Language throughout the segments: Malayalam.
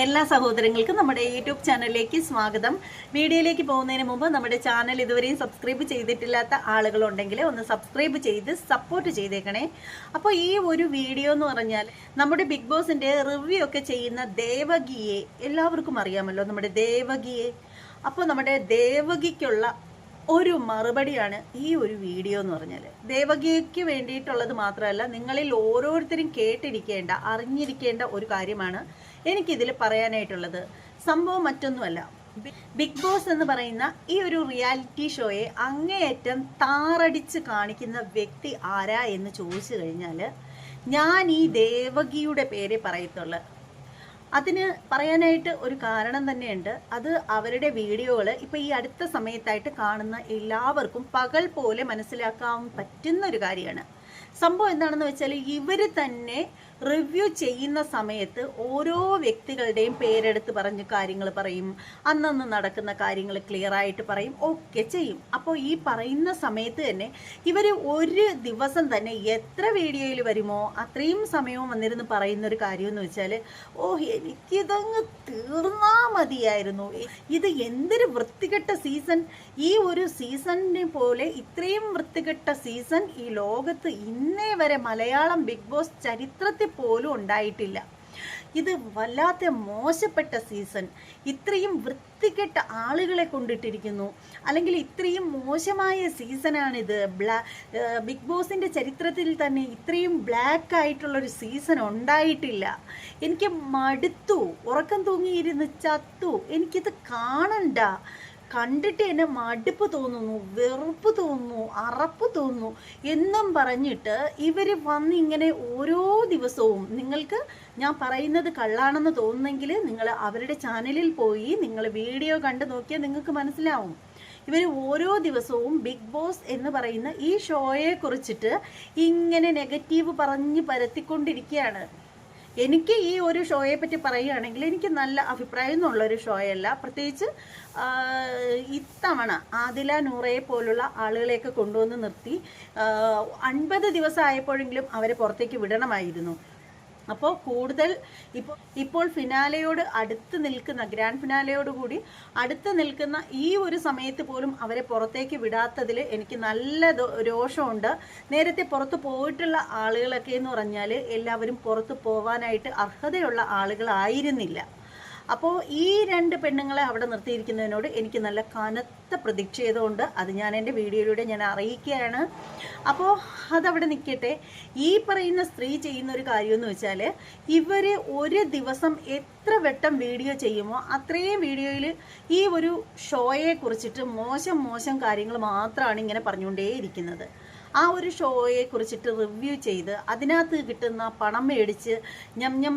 എല്ലാ സഹോദരങ്ങൾക്കും നമ്മുടെ യൂട്യൂബ് ചാനലിലേക്ക് സ്വാഗതം. വീഡിയോയിലേക്ക് പോകുന്നതിന് മുമ്പ് നമ്മുടെ ചാനൽ ഇതുവരെയും സബ്സ്ക്രൈബ് ചെയ്തിട്ടില്ലാത്ത ആളുകളുണ്ടെങ്കിൽ ഒന്ന് സബ്സ്ക്രൈബ് ചെയ്ത് സപ്പോർട്ട് ചെയ്തേക്കണേ. അപ്പോൾ ഈ ഒരു വീഡിയോ എന്ന് പറഞ്ഞാൽ നമ്മുടെ ബിഗ് ബോസിന്റെ റിവ്യൂ ഒക്കെ ചെയ്യുന്ന ദേവകിയെ എല്ലാവർക്കും അറിയാമല്ലോ നമ്മുടെ ദേവകിയെ. അപ്പോൾ നമ്മുടെ ദേവകിക്കുള്ള ഒരു മറുപടിയാണ് ഈ ഒരു വീഡിയോ എന്ന് പറഞ്ഞാൽ ദേവകിക്ക് വേണ്ടിയിട്ടുള്ളത് മാത്രമല്ല നിങ്ങളിൽ ഓരോരുത്തരും കേട്ടിരിക്കേണ്ട അറിഞ്ഞിരിക്കേണ്ട ഒരു കാര്യമാണ് എനിക്കിതിൽ പറയാനായിട്ടുള്ളത്. സംഭവം മറ്റൊന്നുമല്ല. ബിഗ് ബോസ് എന്ന് പറയുന്ന ഈ ഒരു റിയാലിറ്റി ഷോയെ അങ്ങേയറ്റം താറടിച്ച് കാണിക്കുന്ന വ്യക്തി ആരാ എന്ന് ചോദിച്ചു കഴിഞ്ഞാൽ ഞാൻ ഈ ദേവകിയുടെ പേരെ പറയത്തുള്ളൂ. അതിന് പറയാനായിട്ട് ഒരു കാരണം തന്നെയുണ്ട്. അത് അവരുടെ വീഡിയോകൾ ഇപ്പം ഈ അടുത്ത സമയത്തായിട്ട് കാണുന്ന എല്ലാവർക്കും പകൽ പോലെ മനസ്സിലാക്കാൻ പറ്റുന്ന ഒരു കാര്യമാണ്. സംഭവം എന്താണെന്ന് വെച്ചാൽ ഇവർ തന്നെ റിവ്യൂ ചെയ്യുന്ന സമയത്ത് ഓരോ വ്യക്തികളുടെയും പേരെടുത്ത് പറഞ്ഞ് കാര്യങ്ങൾ പറയും. അന്നന്ന് നടക്കുന്ന കാര്യങ്ങൾ ക്ലിയർ ആയിട്ട് പറയും. ഒക്കെ ചെയ്യും. അപ്പോൾ ഈ പറയുന്ന സമയത്ത് തന്നെ ഇവർ ഒരു ദിവസം തന്നെ എത്ര വീഡിയോയിൽ വരുമോ അത്രയും സമയവും വന്നിരുന്ന് പറയുന്ന ഒരു കാര്യം എന്ന് വെച്ചാൽ ഓ എനിക്കിതങ്ങ് തീർന്നാ മതിയായിരുന്നു. ഇത് എന്തൊരു വൃത്തികെട്ട സീസൺ. ഈ ഒരു സീസണിനെ പോലെ ഇത്രയും വൃത്തികെട്ട സീസൺ ഈ ലോകത്ത് ഇന്നേ വരെ മലയാളം ബിഗ് ബോസ് ചരിത്രത്തിൽ പോലും ഉണ്ടായിട്ടില്ല. ഇത് വല്ലാത്ത മോശപ്പെട്ട സീസൺ. ഇത്രയും വൃത്തികെട്ട ആളുകളെ കൊണ്ടിട്ടിരിക്കുന്നു. അല്ലെങ്കിൽ ഇത്രയും മോശമായ സീസണാണിത്. ബ്ലാ ബിഗ് ബോസിന്റെ ചരിത്രത്തിൽ തന്നെ ഇത്രയും ബ്ലാക്ക് ആയിട്ടുള്ളൊരു സീസൺ ഉണ്ടായിട്ടില്ല. എനിക്ക് മടുത്തു. ഉറക്കം തൂങ്ങിയിരുന്ന് ചത്തു. എനിക്കിത് കാണണ്ട. കണ്ടിട്ട് എന്നെ മടുപ്പ് തോന്നുന്നു വെറുപ്പ് തോന്നുന്നു അറപ്പ് തോന്നുന്നു എന്നും പറഞ്ഞിട്ട് ഇവർ വന്ന് ഇങ്ങനെ ഓരോ ദിവസവും നിങ്ങൾക്ക് ഞാൻ പറയുന്നത് കള്ളാണെന്ന് തോന്നുന്നെങ്കിൽ നിങ്ങൾ അവരുടെ ചാനലിൽ പോയി നിങ്ങൾ വീഡിയോ കണ്ടു നോക്കിയാൽ നിങ്ങൾക്ക് മനസ്സിലാവും. ഇവർ ഓരോ ദിവസവും ബിഗ് ബോസ് എന്ന് പറയുന്ന ഈ ഷോയെ കുറിച്ചിട്ട് ഇങ്ങനെ നെഗറ്റീവ് പറഞ്ഞ് പരത്തിക്കൊണ്ടിരിക്കുകയാണ്. എനിക്ക് ഈ ഒരു ഷോയെ പറ്റി പറയുകയാണെങ്കിൽ എനിക്ക് നല്ല അഭിപ്രായം എന്നുള്ളൊരു ഷോയല്ല. പ്രത്യേകിച്ച് ഇത്തവണ ആദില നൂറയെ പോലുള്ള ആളുകളെയൊക്കെ കൊണ്ടുവന്ന് നിർത്തി അൻപത് ദിവസം ആയപ്പോഴെങ്കിലും അവരെ പുറത്തേക്ക് വിടണമായിരുന്നു. അപ്പോൾ കൂടുതൽ ഇപ്പോൾ ഇപ്പോൾ ഫിനാലയോട് അടുത്ത് നിൽക്കുന്ന ഗ്രാൻഡ് ഫിനാലയോട് കൂടി അടുത്ത് നിൽക്കുന്ന ഈ ഒരു സമയത്ത് പോലും അവരെ പുറത്തേക്ക് വിടാത്തതിൽ എനിക്ക് നല്ല രോഷമുണ്ട്. നേരത്തെ പുറത്ത് പോയിട്ടുള്ള ആളുകളൊക്കെ എന്ന് പറഞ്ഞാൽ എല്ലാവരും പുറത്ത് പോവാനായിട്ട് അർഹതയുള്ള ആളുകളായിരുന്നില്ല. അപ്പോൾ ഈ രണ്ട് പെണ്ണുങ്ങളെ അവിടെ നിർത്തിയിരിക്കുന്നതിനോട് എനിക്ക് നല്ല കനത്ത പ്രതീക്ഷയതുകൊണ്ട് അത് ഞാൻ എന്റെ വീഡിയോയിലൂടെ ഞാൻ അറിയിക്കുകയാണ്. അപ്പോൾ അതവിടെ നിൽക്കട്ടെ. ഈ പറയുന്ന സ്ത്രീ ചെയ്യുന്ന ഒരു കാര്യമെന്ന് വെച്ചാൽ ഇവർ ഒരു ദിവസം എത്ര വട്ടം വീഡിയോ ചെയ്യുമോ അത്രയും വീഡിയോയിൽ ഈ ഒരു ഷോയെ കുറിച്ചിട്ട് മോശം മോശം കാര്യങ്ങൾ മാത്രമാണ് ഇങ്ങനെ പറഞ്ഞുകൊണ്ടേയിരിക്കുന്നത്. ആ ഒരു ഷോയെ കുറിച്ചിട്ട് റിവ്യൂ ചെയ്ത് അതിനകത്ത് കിട്ടുന്ന പണം മേടിച്ച് ഞം ഞം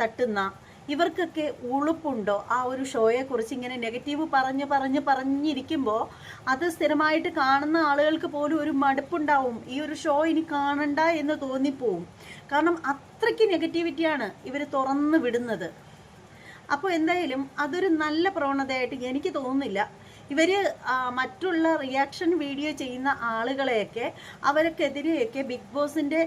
തട്ടുന്ന ഇവർക്കൊക്കെ ഉളുപ്പുണ്ടോ? ആ ഒരു ഷോയെ കുറിച്ച് ഇങ്ങനെ നെഗറ്റീവ് പറഞ്ഞ് പറഞ്ഞ് പറഞ്ഞിരിക്കുമ്പോൾ അത് സ്ഥിരമായിട്ട് കാണുന്ന ആളുകൾക്ക് പോലും ഒരു മടുപ്പുണ്ടാവും. ഈ ഒരു ഷോ ഇനി കാണണ്ട എന്ന് തോന്നിപ്പോവും. കാരണം അത്രയ്ക്ക് നെഗറ്റിവിറ്റിയാണ് ഇവർ തുറന്ന് വിടുന്നത്. അപ്പോൾ എന്തായാലും അതൊരു നല്ല പ്രവണതയായിട്ട് എനിക്ക് തോന്നുന്നില്ല. ഇവർ മറ്റുള്ള റിയാക്ഷൻ വീഡിയോ ചെയ്യുന്ന ആളുകളെയൊക്കെ അവർക്കെതിരെയൊക്കെ ബിഗ് ബോസിന്റെ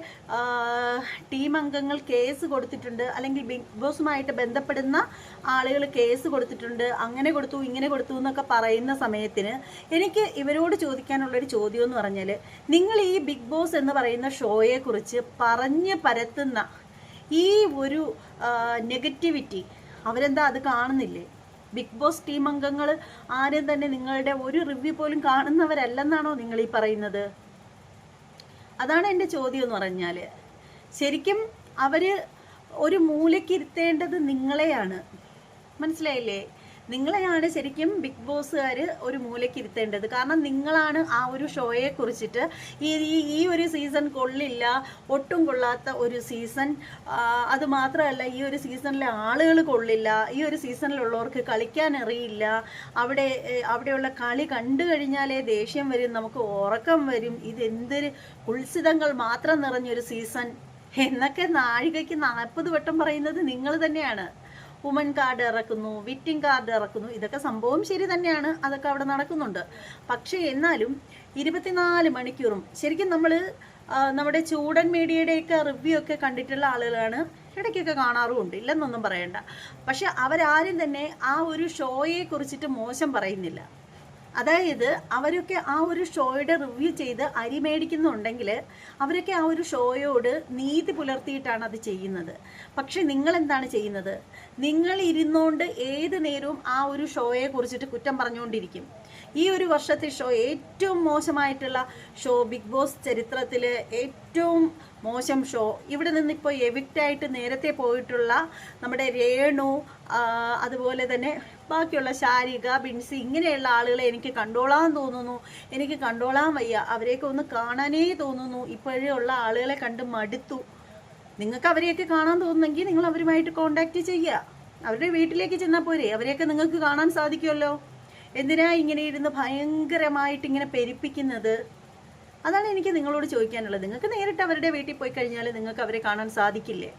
ടീം അംഗങ്ങൾ കേസ് കൊടുത്തിട്ടുണ്ട്. അല്ലെങ്കിൽ ബിഗ് ബോസുമായിട്ട് ബന്ധപ്പെടുന്ന ആളുകൾ കേസ് കൊടുത്തിട്ടുണ്ട്. അങ്ങനെ കൊടുത്തു ഇങ്ങനെ കൊടുത്തു എന്നൊക്കെ പറയുന്ന സമയത്തിന് എനിക്ക് ഇവരോട് ചോദിക്കാനുള്ളൊരു ചോദ്യം എന്ന് പറഞ്ഞാൽ നിങ്ങൾ ഈ ബിഗ് ബോസ് എന്ന് പറയുന്ന ഷോയെക്കുറിച്ച് പറഞ്ഞ് പരത്തുന്ന ഈ ഒരു നെഗറ്റിവിറ്റി അവരെന്താ അത് കാണുന്നില്ലേ? ബിഗ് ബോസ് ടീം അംഗങ്ങൾ ആരും തന്നെ നിങ്ങളുടെ ഒരു റിവ്യൂ പോലും കാണുന്നവരല്ലെന്നാണോ നിങ്ങൾ ഈ പറയുന്നത്? അതാണ് എന്റെ ചോദ്യം എന്ന് പറഞ്ഞാൽ. ശരിക്കും അവർ ഒരു മൂലയ്ക്കിരുത്തേണ്ടത് നിങ്ങളെയാണ്. മനസ്സിലായില്ലേ? നിങ്ങളെയാണ് ശരിക്കും ബിഗ് ബോസുകാർ ഒരു മൂലയ്ക്ക് ഇരുത്തേണ്ടത്. കാരണം നിങ്ങളാണ് ആ ഒരു ഷോയെ കുറിച്ചിട്ട് ഈ ഈ- ഒരു സീസൺ കൊള്ളില്ല ഒട്ടും കൊള്ളാത്ത ഒരു സീസൺ. അത് മാത്രമല്ല ഈ ഒരു സീസണിലെ ആളുകൾ കൊള്ളില്ല. ഈ ഒരു സീസണിലുള്ളവർക്ക് കളിക്കാൻ അറിയില്ല. അവിടെ അവിടെയുള്ള കളി കണ്ടു കഴിഞ്ഞാലേ ദേഷ്യം വരും നമുക്ക് ഉറക്കം വരും. ഇതെന്തൊരു ഉത്സിതങ്ങൾ മാത്രം നിറഞ്ഞൊരു സീസൺ. എന്നൊക്കെ നാഴികയ്ക്ക് നാൽപ്പത് വട്ടം പറയുന്നത് നിങ്ങൾ തന്നെയാണ്. വുമൻ കാർഡ് ഇറക്കുന്നു വിറ്റിംഗ് കാർഡ് ഇറക്കുന്നു ഇതൊക്കെ സംഭവം ശരി തന്നെയാണ്. അതൊക്കെ അവിടെ നടക്കുന്നുണ്ട്. പക്ഷേ എന്നാലും ഇരുപത്തിനാല് മണിക്കൂറും ശരിക്കും നമ്മൾ നമ്മുടെ ചൂടൻ മീഡിയയുടെയൊക്കെ റിവ്യൂ ഒക്കെ കണ്ടിട്ടുള്ള ആളുകളാണ് ഇടയ്ക്കൊക്കെ കാണാറുമുണ്ട്. ഇല്ലെന്നൊന്നും പറയണ്ട. പക്ഷെ അവരാരും തന്നെ ആ ഒരു ഷോയെ കുറിച്ചിട്ട് മോശം പറയുന്നില്ല. അതായത് അവരൊക്കെ ആ ഒരു ഷോയുടെ റിവ്യൂ ചെയ്ത് അരി മേടിക്കുന്നുണ്ടെങ്കിൽ അവരൊക്കെ ആ ഒരു ഷോയോട് നീതി പുലർത്തിയിട്ടാണ് അത് ചെയ്യുന്നത്. പക്ഷെ നിങ്ങൾ എന്താണ് ചെയ്യുന്നത്? നിങ്ങൾ ഇരുന്നുകൊണ്ട് ഏത് നേരവും ആ ഒരു ഷോയെ കുറിച്ചിട്ട് കുറ്റം പറഞ്ഞുകൊണ്ടിരിക്കും ഈ ഒരു വർഷത്തെ ഷോ ഏറ്റവും മോശമായിട്ടുള്ള ഷോ ബിഗ് ബോസ് ചരിത്രത്തിലെ ഏറ്റവും മോശം ഷോ ഇവിടെ നിന്നിപ്പോൾ എവിക്റ്റായിട്ട് നേരത്തെ പോയിട്ടുള്ള നമ്മുടെ രേണു അതുപോലെ തന്നെ ബാക്കിയുള്ള ശാരിക ബിൻസി ഇങ്ങനെയുള്ള ആളുകളെ എനിക്ക് കണ്ടോളാൻ തോന്നുന്നു. എനിക്ക് കണ്ടോളാൻ വയ്യ. അവരെയൊക്കെ ഒന്ന് കാണാനേ തോന്നുന്നു. ഇപ്പോഴേ ഉള്ള ആളുകളെ കണ്ട് മടുത്തു. നിങ്ങൾക്ക് അവരെയൊക്കെ കാണാൻ തോന്നുന്നെങ്കിൽ നിങ്ങൾ അവരുമായിട്ട് കോണ്ടാക്ട് ചെയ്യുക. അവരുടെ വീട്ടിലേക്ക് ചെന്നാൽ പോരെ. അവരെയൊക്കെ നിങ്ങൾക്ക് കാണാൻ സാധിക്കുമല്ലോ എന്തിനാ ഇങ്ങനെ ഇരുന്ന് ഭയങ്കരമായിട്ട് ഇങ്ങനെ പെരുപ്പിക്കുന്നത്? അതാണ് എനിക്ക് നിങ്ങളോട് ചോദിക്കാനുള്ളത്. നിങ്ങൾക്ക് നേരിട്ട് അവരുടെ വീട്ടിൽ പോയി കഴിഞ്ഞാൽ നിങ്ങൾക്ക് അവരെ കാണാൻ സാധിക്കില്ലേ?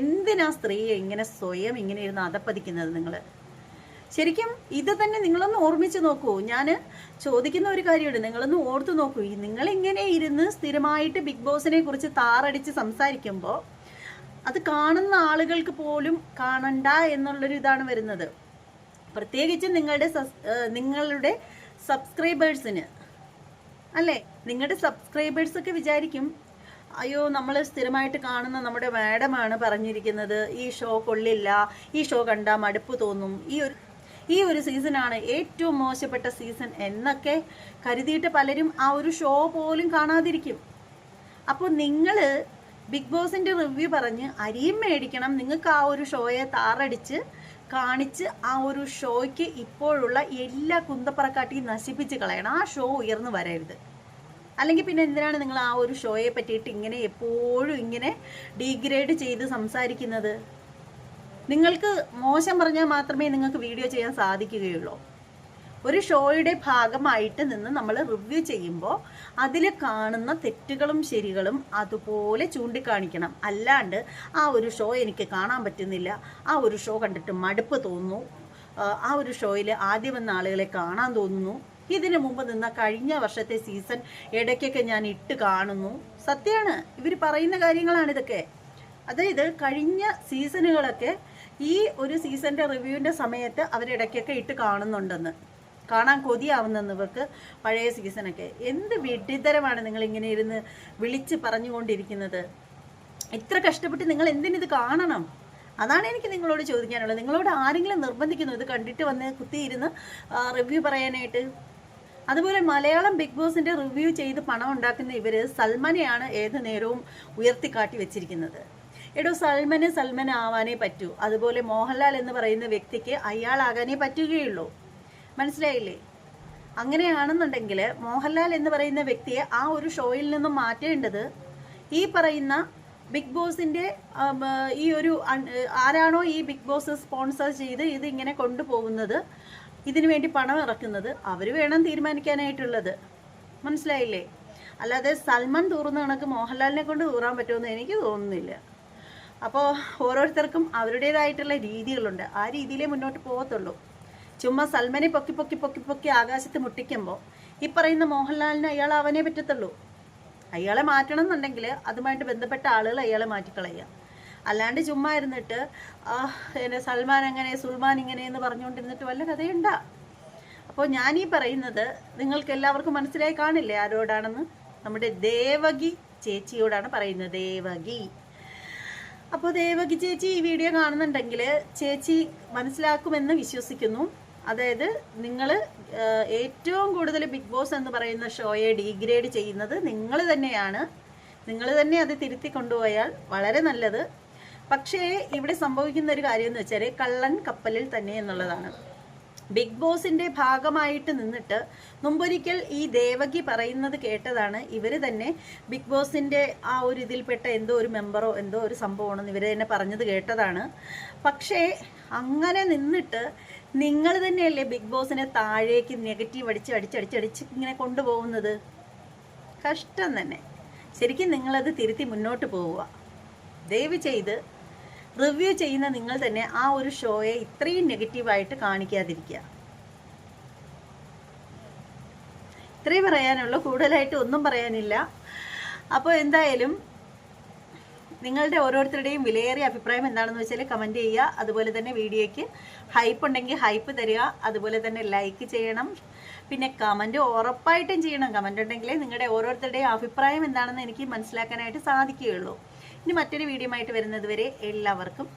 എന്തിനാ സ്ത്രീയെ ഇങ്ങനെ സ്വയം ഇങ്ങനെ ഇരുന്ന് അതപ്പതിക്കുന്നത് നിങ്ങൾ ശരിക്കും ഇത് തന്നെ നിങ്ങളൊന്ന് ഓർമ്മിച്ച് നോക്കൂ. ഞാൻ ചോദിക്കുന്ന ഒരു കാര്യമുണ്ട്. നിങ്ങളൊന്ന് ഓർത്തു നോക്കൂ. നിങ്ങളിങ്ങനെ ഇരുന്ന് സ്ഥിരമായിട്ട് ബിഗ് ബോസിനെ കുറിച്ച് താറടിച്ച് സംസാരിക്കുമ്പോൾ അത് കാണുന്ന ആളുകൾക്ക് പോലും കാണണ്ട എന്നുള്ളൊരു ഇതാണ് വരുന്നത്. പ്രത്യേകിച്ച് നിങ്ങളുടെ നിങ്ങളുടെ സബ്സ്ക്രൈബേഴ്സിന് അല്ലേ? നിങ്ങളുടെ സബ്സ്ക്രൈബേഴ്സ് ഒക്കെ വിചാരിക്കും അയ്യോ നമ്മൾ സ്ഥിരമായിട്ട് കാണുന്ന നമ്മുടെ മാഡമാണ് പറഞ്ഞിരിക്കുന്നത് ഈ ഷോ കൊള്ളില്ല ഈ ഷോ കണ്ടാൽ മടുപ്പ് തോന്നും. ഈ ഒരു ഈ ഒരു സീസണാണ് ഏറ്റവും മോശപ്പെട്ട സീസൺ എന്നൊക്കെ കരുതിയിട്ട് പലരും ആ ഒരു ഷോ പോലും കാണാതിരിക്കും. അപ്പോൾ നിങ്ങൾ ബിഗ് ബോസിന്റെ റിവ്യൂ പറഞ്ഞ് അരിയും മേടിക്കണം. നിങ്ങൾക്ക് ആ ഒരു ഷോയെ താറടിച്ച് കാണിച്ച് ആ ഒരു ഷോയ്ക്ക് ഇപ്പോഴുള്ള എല്ലാ കുന്തപ്പറക്കാട്ടിയും നശിപ്പിച്ച് കളയണം. ആ ഷോ ഉയർന്നു വരരുത്. അല്ലെങ്കിൽ പിന്നെ എന്തിനാണ് നിങ്ങൾ ആ ഒരു ഷോയെ പറ്റിയിട്ട് ഇങ്ങനെ എപ്പോഴും ഇങ്ങനെ ഡീഗ്രേഡ് ചെയ്ത് സംസാരിക്കുന്നത്? നിങ്ങൾക്ക് മോശം പറഞ്ഞാൽ മാത്രമേ നിങ്ങൾക്ക് വീഡിയോ ചെയ്യാൻ സാധിക്കുകയുള്ളൂ. ഒരു ഷോയുടെ ഭാഗമായിട്ട് നിന്ന് നമ്മൾ റിവ്യൂ ചെയ്യുമ്പോൾ അതിൽ കാണുന്ന തെറ്റുകളും ശരികളും അതുപോലെ ചൂണ്ടിക്കാണിക്കണം. അല്ലാണ്ട് ആ ഒരു ഷോ എനിക്ക് കാണാൻ പറ്റുന്നില്ല. ആ ഒരു ഷോ കണ്ടിട്ട് മടുപ്പ് തോന്നുന്നു. ആ, ഒരു ഷോയിൽ ആദ്യം വന്ന ആളുകളെ കാണാൻ തോന്നുന്നു. ഇതിനു മുമ്പ് നിന്ന കഴിഞ്ഞ വർഷത്തെ സീസൺ ഇടയ്ക്കൊക്കെ ഞാൻ ഇട്ട് കാണുന്നു. സത്യമാണ് ഇവർ പറയുന്ന കാര്യങ്ങളാണ് ഇതൊക്കെ. അതായത് കഴിഞ്ഞ സീസണുകളൊക്കെ ഈ ഒരു സീസണിന്റെ റിവ്യൂവിന്റെ സമയത്ത് അവരിടയ്ക്കൊക്കെ ഇട്ട് കാണുന്നുണ്ടെന്ന്. കാണാൻ കൊതിയാവുന്നെന്ന് ഇവർക്ക് പഴയ സീസണൊക്കെ. എന്ത് വിഡിതരമാണ് നിങ്ങൾ ഇങ്ങനെ ഇരുന്ന് വിളിച്ച് പറഞ്ഞുകൊണ്ടിരിക്കുന്നത്? ഇത്ര കഷ്ടപ്പെട്ട് നിങ്ങൾ എന്തിനിത് കാണണം? അതാണ് എനിക്ക് നിങ്ങളോട് ചോദിക്കാനുള്ളത്. നിങ്ങളോട് ആരെങ്കിലും നിർബന്ധിക്കുന്നു? ഇത് കണ്ടിട്ട് വന്ന് കുത്തിയിരുന്ന് റിവ്യൂ പറയാനായിട്ട്. അതുപോലെ മലയാളം ബിഗ് ബോസിന്റെ റിവ്യൂ ചെയ്ത് പണം ഉണ്ടാക്കുന്ന ഇവർ സൽമനെയാണ് ഏത് നേരവും ഉയർത്തിക്കാട്ടി വെച്ചിരിക്കുന്നത്. എടോ സൽമന് സൽമൻ ആവാനേ പറ്റൂ. അതുപോലെ മോഹൻലാൽ എന്ന് പറയുന്ന വ്യക്തിക്ക് അയാളാകാനേ പറ്റുകയുള്ളൂ. മനസ്സിലായില്ലേ? അങ്ങനെയാണെന്നുണ്ടെങ്കിൽ മോഹൻലാൽ എന്ന് പറയുന്ന വ്യക്തിയെ ആ ഒരു ഷോയിൽ നിന്നും മാറ്റേണ്ടത് ഈ പറയുന്ന ബിഗ് ബോസിന്റെ ഈ ഒരു ആരാണോ ഈ ബിഗ് ബോസ് സ്പോൺസർ ചെയ്ത് ഇത് ഇങ്ങനെ കൊണ്ടുപോകുന്നത് ഇതിനു വേണ്ടി പണം ഇറക്കുന്നത് അവർ വേണം തീരുമാനിക്കാനായിട്ടുള്ളത്. മനസ്സിലായില്ലേ? അല്ലാതെ സൽമാൻ തൂറുന്ന കണക്ക് മോഹൻലാലിനെ കൊണ്ട് തൂറാൻ പറ്റുമെന്ന് എനിക്ക് തോന്നുന്നില്ല. അപ്പോൾ ഓരോരുത്തർക്കും അവരുടേതായിട്ടുള്ള രീതികളുണ്ട്. ആ രീതിയിലേ മുന്നോട്ട് പോകത്തുള്ളൂ. ചുമ്മാ സൽമനെ പൊക്കി പൊക്കി പൊക്കി പൊക്കി ആകാശത്ത് മുട്ടിക്കുമ്പോൾ ഈ പറയുന്ന മോഹൻലാലിന് അയാൾ അവനെ പറ്റത്തുള്ളൂ. അയാളെ മാറ്റണം എന്നുണ്ടെങ്കിൽ അതുമായിട്ട് ബന്ധപ്പെട്ട ആളുകൾ അയാളെ മാറ്റിക്കളയുക. അല്ലാണ്ട് ചുമ്മാ ഇരുന്നിട്ട് എന്നെ സൽമാൻ അങ്ങനെ സുൽമാൻ ഇങ്ങനെ എന്ന് പറഞ്ഞുകൊണ്ടിരുന്നിട്ട് വല്ല കഥയുണ്ടാ? അപ്പോൾ ഞാൻ ഈ പറയുന്നത് നിങ്ങൾക്ക് എല്ലാവർക്കും മനസ്സിലായി കാണില്ലേ ആരോടാണെന്ന്? നമ്മുടെ ദേവകി ചേച്ചിയോടാണ് പറയുന്നത് ദേവകി. അപ്പോൾ ദേവകി ചേച്ചി ഈ വീഡിയോ കാണുന്നുണ്ടെങ്കിൽ ചേച്ചി മനസ്സിലാക്കുമെന്ന് വിശ്വസിക്കുന്നു. അതായത് നിങ്ങൾ ഏറ്റവും കൂടുതൽ ബിഗ് ബോസ് എന്ന് പറയുന്ന ഷോയെ ഡീഗ്രേഡ് ചെയ്യുന്നത് നിങ്ങൾ തന്നെയാണ്. നിങ്ങൾ തന്നെ അത് തിരുത്തി കൊണ്ടുപോയാൽ വളരെ നല്ലത്. പക്ഷേ ഇവിടെ സംഭവിക്കുന്ന ഒരു കാര്യം എന്ന് വെച്ചാൽ കള്ളൻ കപ്പലിൽ തന്നെ എന്നുള്ളതാണ്. ബിഗ് ബോസിന്റെ ഭാഗമായിട്ട് നിന്നിട്ട് മുമ്പൊരിക്കൽ ഈ ദേവകി പറയുന്നത് കേട്ടതാണ് ഇവർ തന്നെ ബിഗ് ബോസിന്റെ ആ ഒരു ഇതിൽപ്പെട്ട എന്തോ ഒരു മെമ്പറോ എന്തോ ഒരു സംഭവമാണെന്ന് ഇവർ തന്നെ പറഞ്ഞത് കേട്ടതാണ്. പക്ഷേ അങ്ങനെ നിന്നിട്ട് നിങ്ങൾ തന്നെയല്ലേ ബിഗ് ബോസിനെ താഴേക്ക് നെഗറ്റീവ് അടിച്ച് അടിച്ചടിച്ചടിച്ച് ഇങ്ങനെ കൊണ്ടുപോകുന്നത്? കഷ്ടം തന്നെ. ശരിക്കും നിങ്ങളത് തിരുത്തി മുന്നോട്ട് പോവുക. ദയവ് ചെയ്ത് റിവ്യൂ ചെയ്യുന്ന നിങ്ങൾ തന്നെ ആ ഒരു ഷോയെ ഇത്രയും നെഗറ്റീവായിട്ട് കാണിക്കാതിരിക്കുക. ഇത്രയും പറയാനുള്ളൂ കൂടുതലായിട്ട് ഒന്നും പറയാനില്ല. അപ്പോൾ എന്തായാലും നിങ്ങളുടെ ഓരോരുത്തരുടെയും വിലയേറിയ അഭിപ്രായം എന്താണെന്ന് വെച്ചാൽ കമന്റ് ചെയ്യുക. അതുപോലെ തന്നെ വീഡിയോയ്ക്ക് ഹൈപ്പ് ഉണ്ടെങ്കിൽ ഹൈപ്പ് തരിക. അതുപോലെ തന്നെ ലൈക്ക് ചെയ്യണം. പിന്നെ കമന്റ് ഉറപ്പായിട്ടും ചെയ്യണം. കമന്റ് ഉണ്ടെങ്കിലേ നിങ്ങളുടെ ഓരോരുത്തരുടെയും അഭിപ്രായം എന്താണെന്ന് എനിക്ക് മനസ്സിലാക്കാനായിട്ട് സാധിക്കുകയുള്ളൂ. ഇനി മറ്റൊരു വീഡിയോ ആയിട്ട് വരുന്നത് വരെ എല്ലാവർക്കും